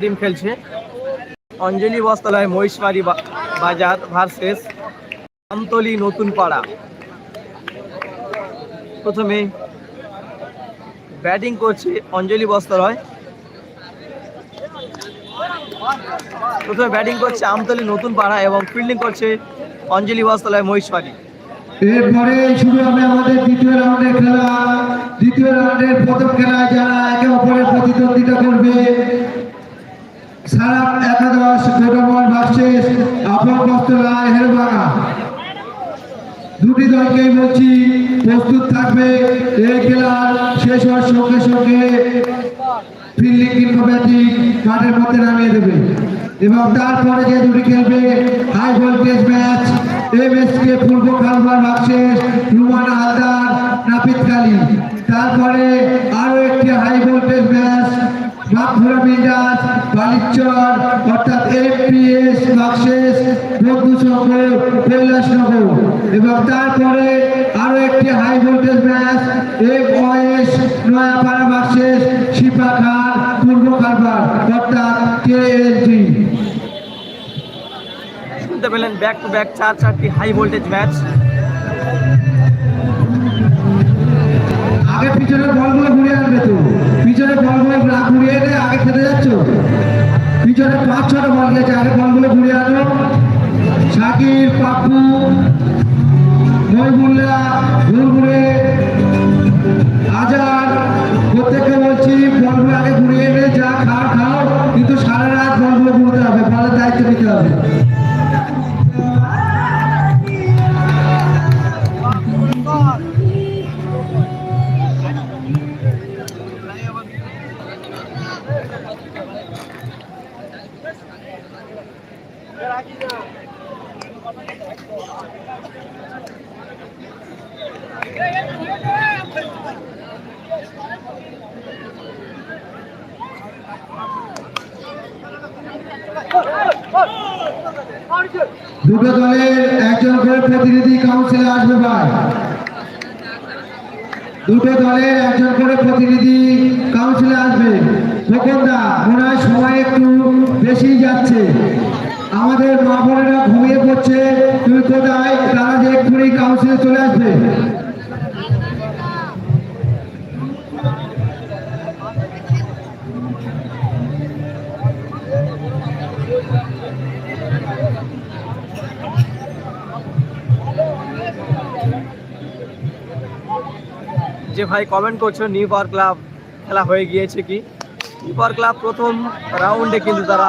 Team খেলছে। অঞ্জলি বস্ত্রালয় মহিষমারি বা- বাজার ভার্সেস আমতলি নতুন পাড়া। প্রথমে ব্যাটিং করছে অঞ্জলি বস্ত্রালয়। প্রথমে ব্যাটিং করছে আমতলি নতুন পাড়া এবং ফিল্ডিং করছে অঞ্জলি বস্ত্রালয় মহিষমারি এরপরে শুরু হবে আমাদের দ্বিতীয় রাউন্ডের খেলা। দ্বিতীয় রাউন্ডের প্রথম খেলায় যারা একে অপরের প্রতিদ্বন্দ্বিতা করবে সারা একাদশ গোটামল ভার্সেস আপন বস্ত্রালয় হেরবাঙা দুটি দলকেই বলছি, প্রস্তুত থাকবে। এই খেলার শেষ হওয়ার সঙ্গে সঙ্গে ফিল্ডিং কিংবা মাঠের মধ্যে নামিয়ে দেবে। এবং তারপরে যে দুটি খেলবে হাই ভোল্টেজ ম্যাচ এমএসকে পূর্ব খালবার ভার্সেস রুমানা হালদার, নাপিত কালী। তারপরে আরও একটি হাই ভোল্টেজ ম্যাচ বালিচর অর্থাৎ এমপিএস ভার্সেস বন্ধু সংঘ কৈলাসনগর। এবং তারপরে আরও একটি high voltage match M O S Nayapara versus Shipa Khan Purba Khalbar অর্থাৎ কেএলজি শুনতে পেলেন ব্যাক টু ব্যাক চার চারটি হাই ভোল্টেজ ম্যাচ আগে পিছনে বলগুলো ঘুরিয়ে আনবে তো। পিছনে বলগুলো না ঘুরিয়ে এনে আগে খেতে যাচ্ছ? পিছনে পাঁচ, ছটা বল গেছে আগে বলগুলো ঘুরিয়ে আনো। শাকির পাপ্পু মহিবুল্লাহ ঘুরঘুরে আজার প্রত্যেককে বলছি বলগুলো আগে ঘুরিয়ে এনে যা খাও খাও, কিন্তু সারা রাত বলগুলো ঘুরতে হবে, বলের দায়িত্ব নিতে হবে। দুটো দলের একজন করে প্রতিনিধি কাউন্সিলে আসবে ভাই। দুটো দলের একজন করে প্রতিনিধি কাউন্সিলে আসবে। খোকনদা, মনে সময় একটু বেশি যাচ্ছে। আমাদের মা বোনেরা ঘুমিয়ে পড়ছে। তুমি কোথায়? তারা যে এক্ষুনি কাউন্সিলে চলে আসবে। যে ভাই কমেন্ট করছ নিউ পাওয়ার ক্লাব খেলা হয়ে গিয়েছে কি? নিউ পাওয়ার ক্লাব প্রথম রাউন্ডে কিন্তু তারা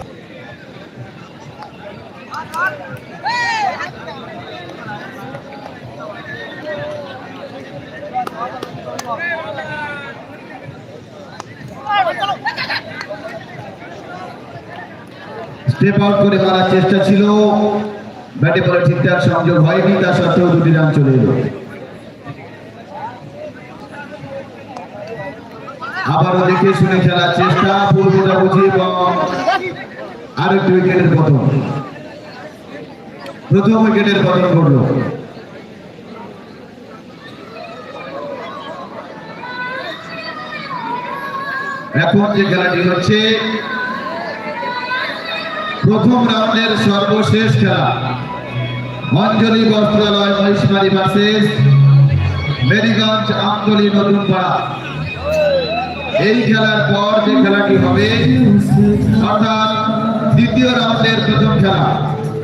স্টেপ আউট করে মারার চেষ্টা ছিল। ব্যাটে বলে ঠিকঠাক সংযোগ হয়নি, তা সত্ত্বেও দুটি রান চলে এলো। আবারও দেখে শুনে খেলার চেষ্টা ফুল বোঝাবুঝি এবং আরেকটি উইকেটের পতন। প্রথম উইকেটের পতন ঘটল। এখন যে খেলাটি হচ্ছে, প্রথম রাউন্ডের সর্বশেষ খেলা। অঞ্জলি বস্ত্রালয় মহিষমারি ভার্সেস মেরিগঞ্জ, আমতলি নতুন পাড়া এই খেলার পর যে খেলাটি হবে, অর্থাৎ দ্বিতীয় রাউন্ডের প্রথম খেলা।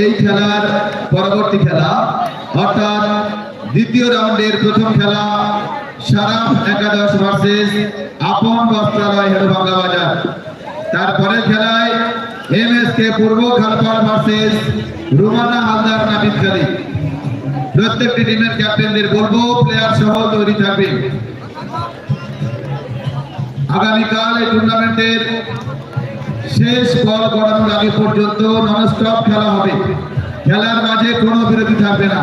এই খেলার পরবর্তী খেলা, অর্থাৎ দ্বিতীয় রাউন্ডের প্রথম খেলা সারাম একাদশ ভার্সেস আপন বস্ত্রালয় হেডভাঙ্গা বাজার। তারপরের খেলায় M S K Purba Khalpar versus Rumana Haldar Nabid খালি প্রত্যেকটি টিমের ক্যাপ্টেনদের বলব প্লেয়ার সহ তৈরি থাকবে। আগামীকাল এই টুর্নামেন্টের শেষ বল গড়ানোর আগে পর্যন্ত ননস্টপ খেলা হবে। খেলার মাঝে কোনো বিরতি থাকবে না।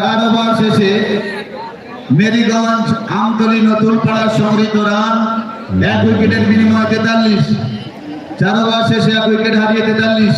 চার ওভার শেষে মেরিগঞ্জ, আমতলি নতুন পাড়া সংগৃহীত রান, এক উইকেটের বিনিময়ে তেতাল্লিশ। চার ওভার শেষে এক উইকেট হারিয়ে তেতাল্লিশ।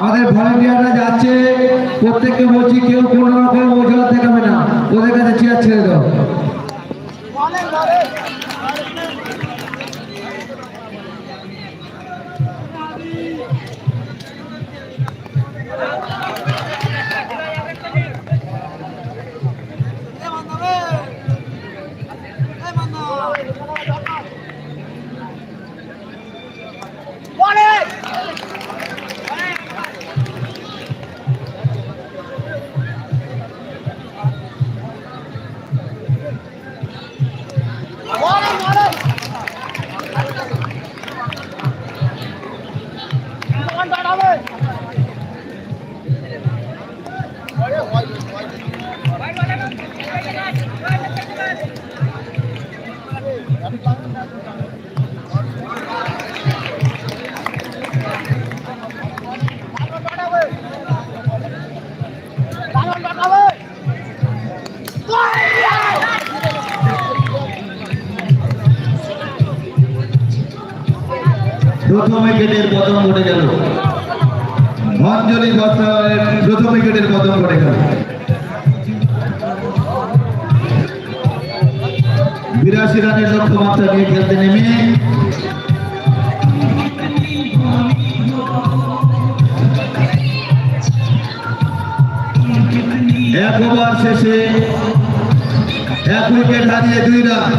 আমাদের ভলেন্টিয়াররা যাচ্ছে, প্রত্যেককে বলছি কেউ কোনো রকম অজুহাত দেখাবে না। ওদের কাছে চেয়ার ছেড়ে দাও। উইকেটের পতন ঘটে গেল। বিরাশি রানের লক্ষ্যমাত্রা নিয়ে খেলতে নেমে এক ওভার শেষে এক উইকেট হারিয়ে দুই রান।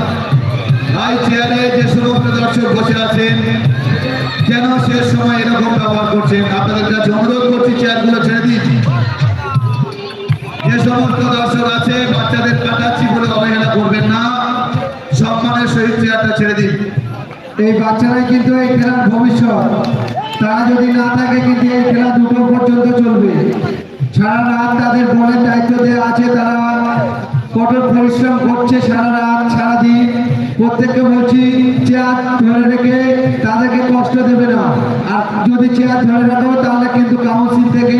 হাই চেয়ারে যে সমস্ত দর্শক বসে আছেন, কেন শেষ সময় এরকম ব্যবহার করছেন? আপনাদের কাছে অনুরোধ করছি, চেয়ারগুলো ছেড়ে দিন। সমস্ত দর্শক আছে, বাচ্চাদের কাটাচ্ছি বলে অবহেলা করবেন না। সম্মানের সহিত চেয়ারটা ছেড়ে দিন। এই বাচ্চারাই কিন্তু এই খেলার ভবিষ্যৎ। তারা যদি না থাকে কিন্তু এই খেলা দুটো পর্যন্ত চলবে। সারা রাত তাদের বলের দায়িত্ব দেওয়া আছে, তারা কঠোর পরিশ্রম করছে সারা রাত, সারাদিন। প্রত্যেককে বলছি, চেয়ার ধরে রেখে তাদেরকে কষ্ট দেবে না। আর যদি চেয়ার ধরে রাখো, তাহলে কিন্তু কাউন্সিল থেকে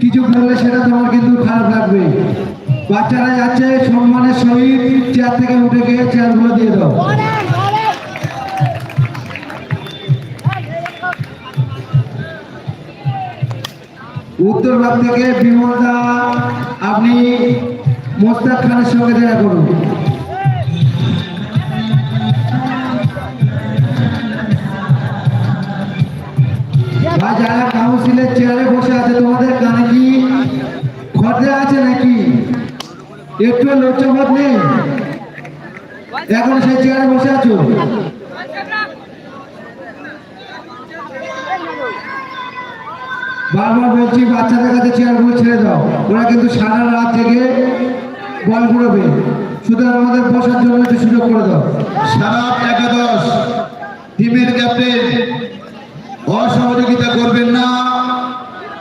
কিছু বললে সেটা তোমার কিন্তু খারাপ লাগবে। বাচ্চারা যাচ্ছে, সম্মানের সহিত চেয়ার থেকে উঠে গিয়ে চেয়ারগুলো দিয়ে দাও। উত্তর ভাগ থেকে বিমল দা আপনি মোস্তাক খানের সঙ্গে দেখা করুন। ভাই, যারা কাউন্সিলের চেয়ারে বসে আছে তোমাদের কানে কি খরচা আছে নাকি একটু লজ্জাবোধ নেই। এখন সেই চেয়ারে বসে আছো? বারবার বলছি, বাচ্চাদের কাছে চেয়ারগুলো ছেড়ে দাও। ওরা কিন্তু সারা রাত থেকে বল ঘুরবে। সুতরাং আমাদের বসার জন্য একটু সুযোগ করে দাও। সারা একাদশ, টিমের ক্যাপ্টেন, অসহযোগিতা করবেন না।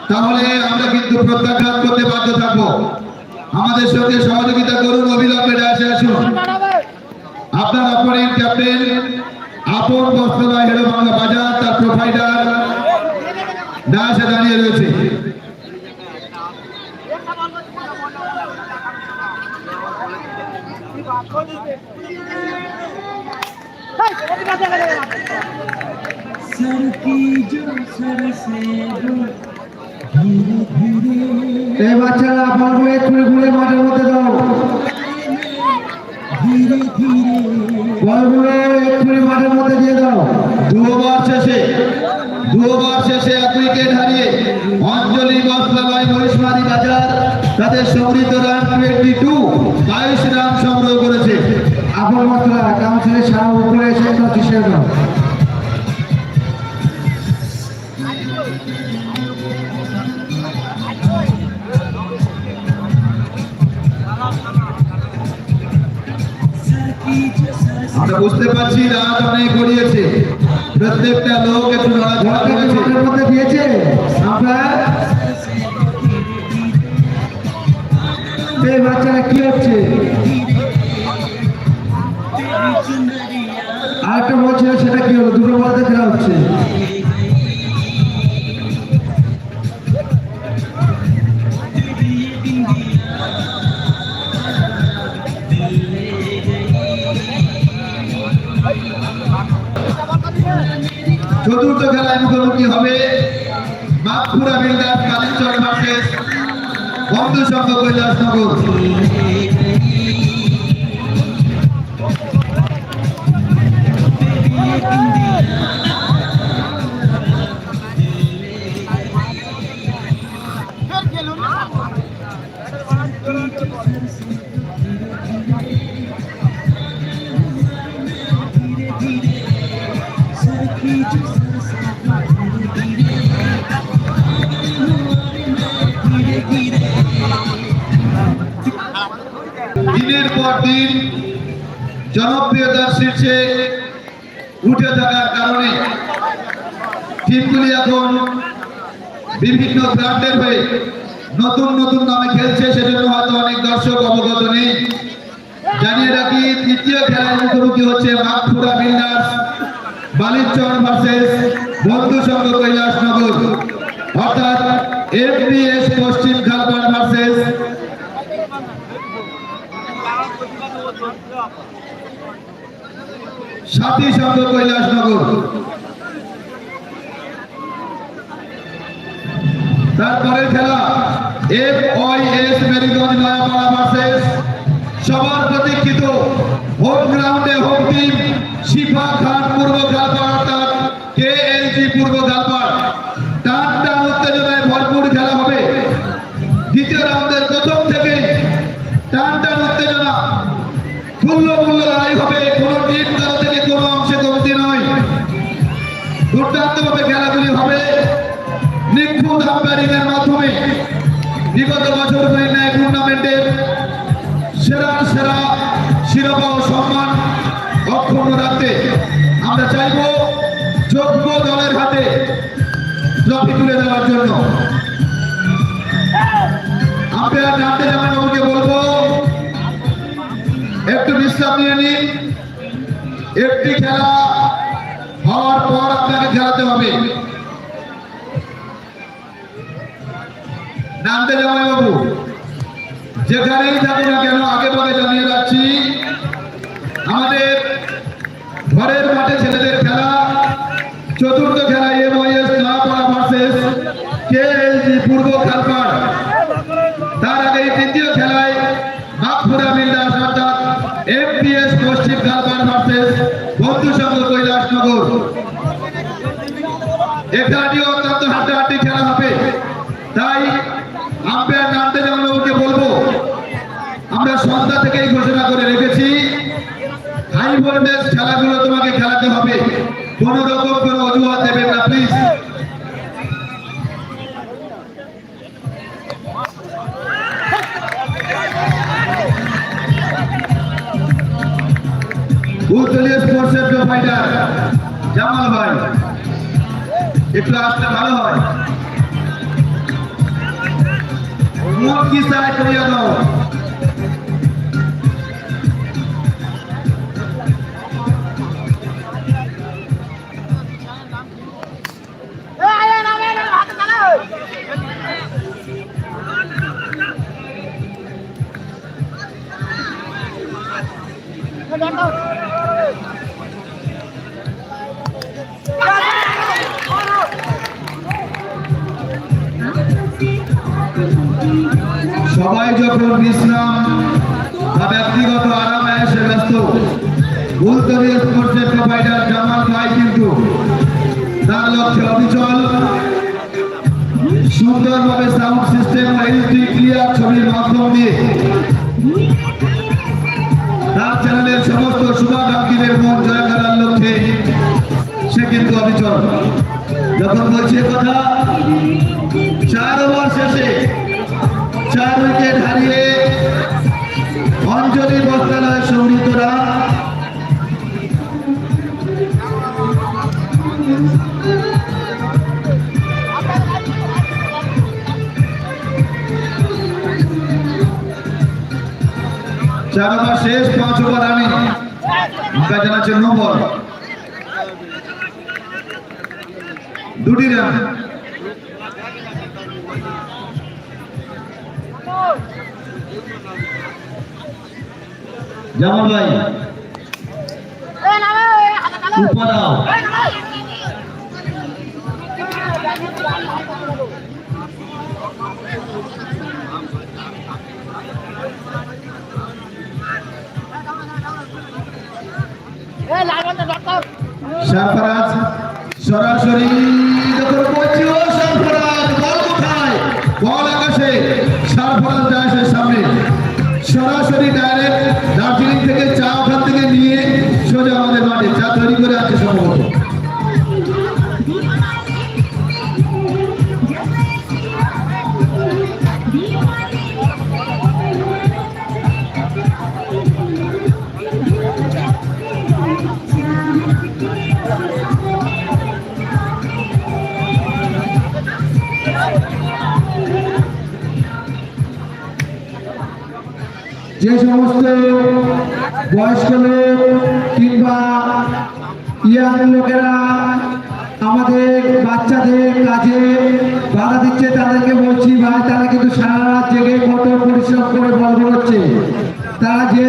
তাহলে আমরা কিন্তু প্রত্যাঘাত করতে বাধ্য থাকব। আমাদের সঙ্গে সহযোগিতা করুন অবিলম্বে ডাসে আসুন আপনার অপরের ক্যাপ্টেন আপন বস্ত্রদা হেরো বাংলা বাজার তার প্রোভাইডার ডাসে দাঁড়িয়ে রয়েছে सर की जो सर से वो धीरे धीरे এই বাচ্চারা বলবে তুলে ঘুরে মাঠের মধ্যে দাও বলগুলো এক্ষুনি মাঠের মধ্যে দিয়ে দাও দুবার শেষে দুবার শেষে এক উইকেট হারিয়ে অঞ্জলি বস্ত্রালয় মহিষমারি বাজার তাদের সমৃদ্ধ রান টু বাইশ রান সংগ্রহ করেছে। আপনার মাত্রা কাউন্সিলের সারা উপরে এসে কিসের দাও বুঝতে পারছি রাত অনেক গড়িয়েছে। প্রত্যেকটা লোক একটু নড়াঝড়া করেছে। মধ্যে দিয়েছে। আমরা এই বাচ্চারা কি হচ্ছে? আরেকটা বলছিল সেটা কি হলো? দুটো বলাতে খেলা হচ্ছে। চতুর্থ খেলায় মুখোমুখি হবে মাপুরা বিল্ডার কালীচর মাঠে বন্ধু সংঘ কৈলাসনগর। দিন জনপ্রিয়তার শীর্ষে উঠে থাকার কারণে টিমগুলি এখন বিভিন্ন ব্র্যান্ডের হয়ে নতুন নতুন নামে খেলছে, সেজন্য হয়তো অনেক দর্শক অবগত নেই। জানিয়ে রাখি, তৃতীয় খেলার মুখোমুখি হচ্ছে মাগপুরা বিল্ডার্স বালিচর ভার্সেস বন্ধু সংঘ কৈলাসনগর। অর্থাৎ এফডিএস পশ্চিম খালপাড় ভার্সেস সাথী সংঘ কৈলাসনগর। তারপরের খেলা F Y S Meriganj Nayapara versus সবার প্রতীক্ষিত হোম গ্রাউন্ডে হোম টিম শিফা খান পূর্ব গালপাড় কে এলজি পূর্ব গালপাড় খেলাগুলি হবে। নিখুঁত আম্পায়ারিং এর মাধ্যমে বিগত বছর ন্যায় টুর্নামেন্টের সেরা সেরা শিরোপা ও সম্মান অক্ষুণ্ণ রাখতে আমরা চাইব যোগ্য দলের হাতে ট্রফি তুলে দেওয়ার জন্য। আম্পায়ার নামতে জামান বাবুকে বলব, একটু বিশ্রাম নিয়ে নিন। একটি খেলা হওয়ার পর আপনাকে খেলাতে হবে। নামতে জামাই বাবু। যেখানেই থাকুন না কেন, আগে পরে জানিয়ে রাখছি, আমাদের ঘরের মাঠে ছেলেদের খেলা, চতুর্থ খেলা এম ওয়াইএস না পড়া ভার্সেস কেএলজি উত্তলীয় স্পোর্টসের প্রোভাইডার জামাল ভাই একটু আসতে ভালো হয়। মুখ কি সাইড করিয়া দাও। সবাই যখন বিশ্রাম বা ব্যক্তিগত আরামে এসে ব্যস্ত প্রোভাইডার কিন্তু তার লক্ষ্যে সুন্দরভাবে সাউন্ড সিস্টেম ক্লিয়ার ছবির মাধ্যম দিয়ে তার চ্যানেলের সমস্ত জয় লক্ষ্যে সে কিন্তু বলছে, কথা চার ওভার শেষে চার উইকেট হারিয়ে অঞ্জলি বস্ত্রালয় সৌরিতরা চার ওভার শেষ পাঁচ ওভার রানে। আম্পায়ার জানাচ্ছে নো বল দুটি রান। জামাল ভাই উপাদাও। সারফরাজ সরাসরি যখন ও সারফরাজ বল কোথায়? বল আকাশে সারফরাজ দাসের সামনে। সরাসরি আছে সম্ভবত যে সমস্ত বয়স্ক লোক কিংবা ইয়াং লোকেরা আমাদের বাচ্চাদের কাজে বাধা দিচ্ছে, তাদেরকে বলছি ভাই, তারা কিন্তু সারা রাত জেগে কঠোর পরিশ্রম করে বল বেরোচ্ছে তারা যে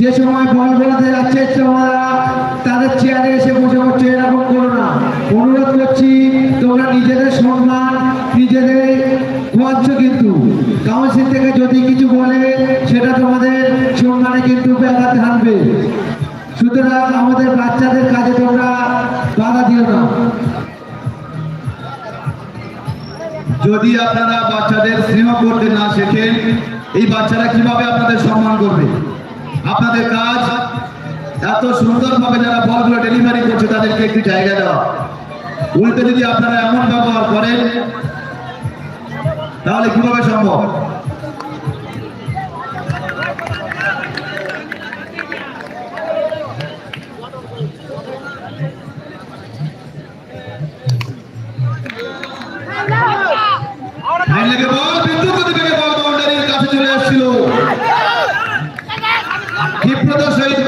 যে সময় বল বেরোতে যাচ্ছে তোমরা তাদের চেয়ারে এসে বসে পড়ছে এরকম করো না। অনুরোধ করছি, তোমরা নিজেদের সম্মান, নিজেদের খোয়াচ্ছ কিন্তু, কাউন্সিল থেকে যদি কিছু বলে, সেটা তোমাদের সম্মানে কিন্তু ব্যাঘাত হানবে। সুতরাং আমাদের বাচ্চাদের কাজে তোমরা বাধা দিও না। যদি আপনারা বাচ্চাদের স্নেহ করতে না শেখেন, এই বাচ্চারা কীভাবে আপনাদের সম্মান করবে? আপনাদের কাজ এত সুন্দরভাবে যারা বলগুলো ডেলিভারি করছে, তাদেরকে একটু জায়গা দেওয়া উল্টে যদি আপনারা এমন ব্যবহার করেন, তাহলে কীভাবে সম্ভব? চলে এসেছিল ক্ষিপ্রতার সহিত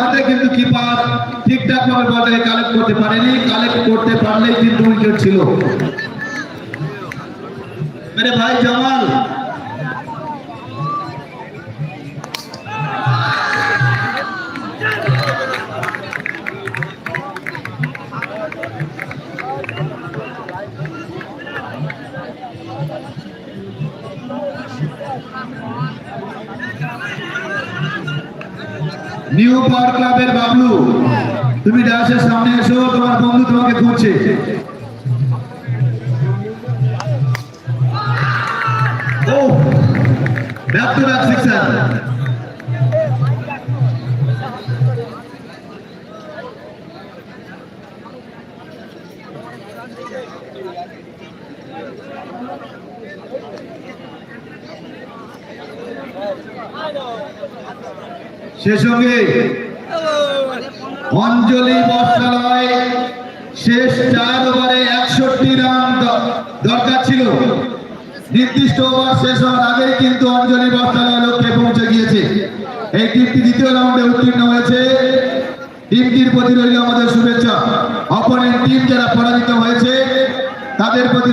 হাতে, কিন্তু কিপার ঠিকঠাক ভাবে বলটাকে কালেক্ট করতে পারেনি। কালেক্ট করতে পারলেই কিন্তু ছিল। ভাই, জামাল নিউ পাওয়ার ক্লাবের বাবলু। তুমি ডাসের সামনে এসো, তোমার বন্ধু তোমাকে খুঁজছে। ও, ব্যাক টু ব্যাক সে সঙ্গে অঞ্জলি বস্ত্রালয় শেষ চার ওভারে একষট্টি রান দরকার ছিল। নির্দিষ্ট ওভার শেষ হওয়ার আগেই কিন্তু অঞ্জলি বস্ত্রালয় লক্ষ্যে পৌঁছে গিয়েছে। এই টিমটি দ্বিতীয় রাউন্ডে উত্তীর্ণ হয়েছে। টিমটির প্রতি রইল আমাদের শুভেচ্ছা। অপরের টিম যারা পরাজিত হয়েছে, তাদের প্রতি